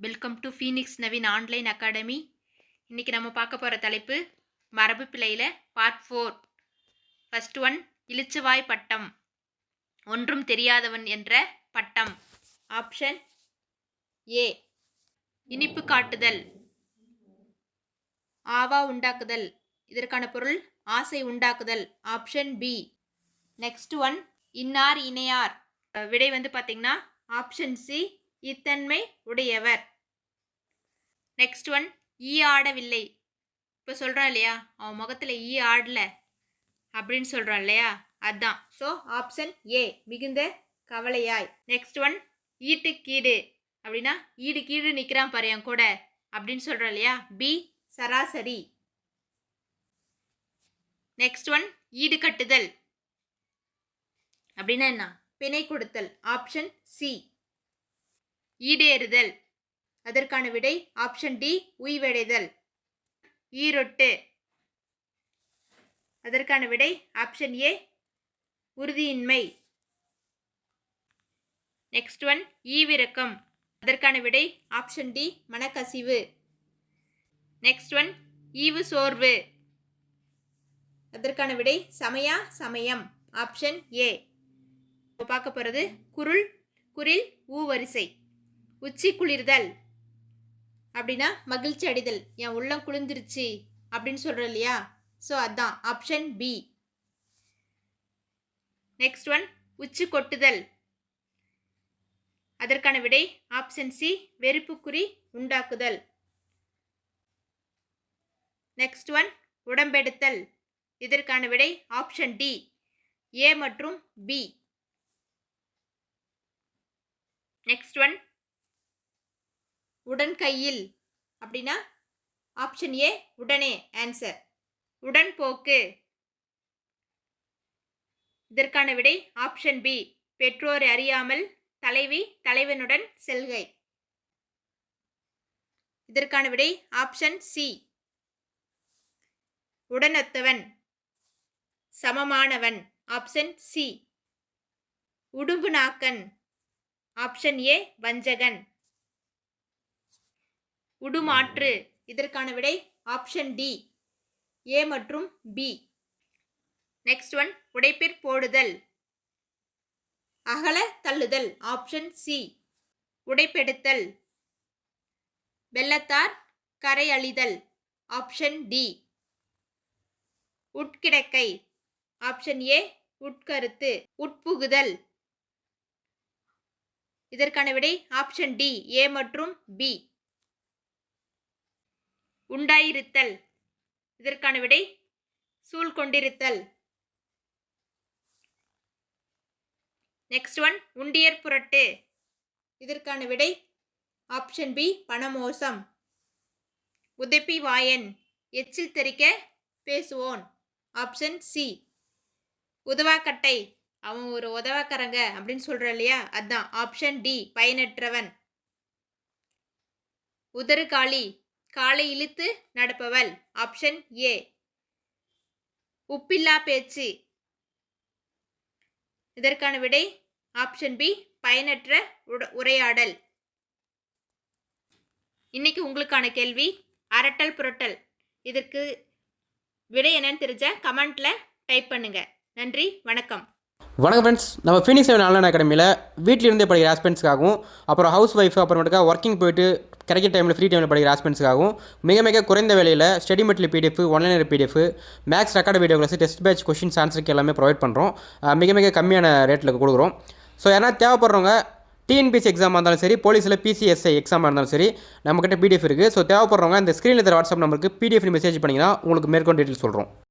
Welcome to Phoenix Naveen online academy இன்றைக்கி நம்ம பார்க்க போகிற தலைப்பு மரபு பிழையில் பார்ட் ஃபோர் ஃபஸ்ட் ஒன் இழுச்சுவாய் பட்டம். ஒன்றும் தெரியாதவன் என்ற பட்டம். ஆப்ஷன் ஏ இனிப்பு காட்டுதல். ஆவா உண்டாக்குதல். இதற்கான பொருள் ஆசை உண்டாக்குதல். ஆப்ஷன் பி நெக்ஸ்ட் ஒன் இன்னார் இணையார். விடை வந்து பார்த்திங்கன்னா ஆப்ஷன் சி இத்தன்மை உடையவர். நெக்ஸ்ட் ஒன் ஈ ஆடவில்லை. இப்போ சொல்கிறான் இல்லையா? அவன் முகத்தில் ஈ ஆடல அப்படின்னு சொல்கிறான் இல்லையா? அதான். ஸோ ஆப்ஷன் ஏ மிகுந்த கவலையாய். நெக்ஸ்ட் ஒன் ஈட்டு கீடு அப்படின்னா ஈடு கீடு நிற்கிறான் பாரு என் கூட அப்படின்னு சொல்கிறான் இல்லையா? பி சராசரி. நெக்ஸ்ட் ஒன் ஈடு கட்டுதல் அப்படின்னா என்ன? பிணை கொடுத்தல். ஆப்ஷன் சி ஈடேறுதல். அதற்கான விடை ஆப்ஷன் டி உய்வடைதல். ஈரொட்டு. அதற்கான விடை ஆப்ஷன் ஏ உறுதியின்மை. நெக்ஸ்ட் ஒன் ஈவிரக்கம். அதற்கான விடை ஆப்ஷன் டி மனக்கசிவு. நெக்ஸ்ட் ஒன் ஈவு சோர்வு அதற்கான விடை சமயா சமயம். ஆப்ஷன் ஏ பார்க்க போகிறது குருள் குரில் ஊ வரிசை உச்சி குளிர்தல். அப்படின்னா மகிழ்ச்சி அடைதல். என் உள்ளம் குளிர்ந்துருச்சு அப்படின்னு சொல்கிறோம் இல்லையா? ஸோ அதான். ஆப்ஷன் பி நெக்ஸ்ட் ஒன் உச்சி கொட்டுதல். அதற்கான விடை ஆப்ஷன் சி வெறுப்புக்குறி உண்டாக்குதல். நெக்ஸ்ட் ஒன் உடம்பெடுத்தல். இதற்கான விடை ஆப்ஷன் டி ஏ மற்றும் பி நெக்ஸ்ட் ஒன் உடன் கையில் அப்படின்னா ஆப்ஷன் ஏ உடனே ஆன்சர் உடன்போக்கு இதற்கான விடை ஆப்ஷன் பி பெற்றோர் அறியாமல் தலைவி தலைவனுடன் செல்கை. இதற்கான விடை ஆப்ஷன் சி உடனொத்தவன் சமமானவன் ஆப்ஷன் சி உடும்பு நாக்கன் ஆப்ஷன் ஏ வஞ்சகன். உடுமாற்று. இதற்கான விடை ஆப்ஷன் டி ஏ மற்றும் பி நெக்ஸ்ட் ஒன் உடைப்பிற் போடுதல். அகல தள்ளுதல் ஆப்ஷன் சி உடைப்பெடுத்தல். வெள்ளத்தார் கரை அழிதல் ஆப்ஷன் டி உட்கிடக்கை ஆப்ஷன் ஏ உட்கருத்து உட்புகுதல். இதற்கான விடை ஆப்ஷன் டி ஏ மற்றும் பி உண்டாயிருத்தல். இதற்கான விடை சூழ் கொண்டிருத்தல். Next one உண்டியர் புரட்டு. இதற்கான விடை ஆப்ஷன் பி பணமோசம். உதப்பி வாயன் எச்சில் தெறிக்க பேசுவோன். Option C உதவாக்கட்டை. அவன் ஒரு உதவாக்கரங்க அப்படின்னு சொல்ற இல்லையா? அதான் ஆப்ஷன் டி பயனற்றவன். உதறு காளி காலை இழுத்து நடப்பவள். ஆப்ஷன் ஏ உப்பில்லா பேச்சு. இதற்கான விடை ஆப்ஷன் பி பயனற்ற உட- உரையாடல். இன்னைக்கு உங்களுக்கான கேள்வி அரட்டல் புரட்டல். இதற்கு விடை என்னன்னு தெரிஞ்ச கமெண்ட்ல டைப் பண்ணுங்க. நன்றி வணக்கம். வணக்கம் ஃப்ரெண்ட்ஸ் நம்ம ஃபினிக்ஸ் செவன் ஆன்லைன் அகாடமியில் வீட்டிலிருந்தே படிக்கிற ஆஸ்பென்ட்ஸ்க்காகவும் அப்புறம் ஹவுஸ் ஒய்ஃப் அப்புறமேட்டுக்கா ஒர்க்கிங் போயிட்டு கிடைக்கிற டைமில் ஃப்ரீ டைமில் படிக்கிற ஆஸ்பென்ட்ஸ்க்காகவும் மிக மிக குறைந்த விலையில் study material PDF one liner PDF max record video class test batch questions ஆன்சருக்கு எல்லாமே ப்ரொவைட் பண்ணுறோம் மிக மிக கம்மியான ரேட்டில் கொடுக்குறோம். ஸோ ஏன்னா தேவைப்படுறவங்க டிஎன்பிசி எக்ஸாமாக இருந்தாலும் சரி போலீஸில் பிசிஎஸ்ஐ எக்ஸாமாக இருந்தாலும் சரி நம்மக்கிட்ட பிடிஎஃப் இருக்குது ஸோ தேவைப்படுறவங்க இந்த ஸ்க்ரீனில் தர வாட்ஸ்அப் நம்பருக்கு பிடிஎஃப் மெசேஜ் பண்ணிங்கன்னா உங்களுக்கு மேற்கொண்டு டீட்டெயில் சொல்கிறோம்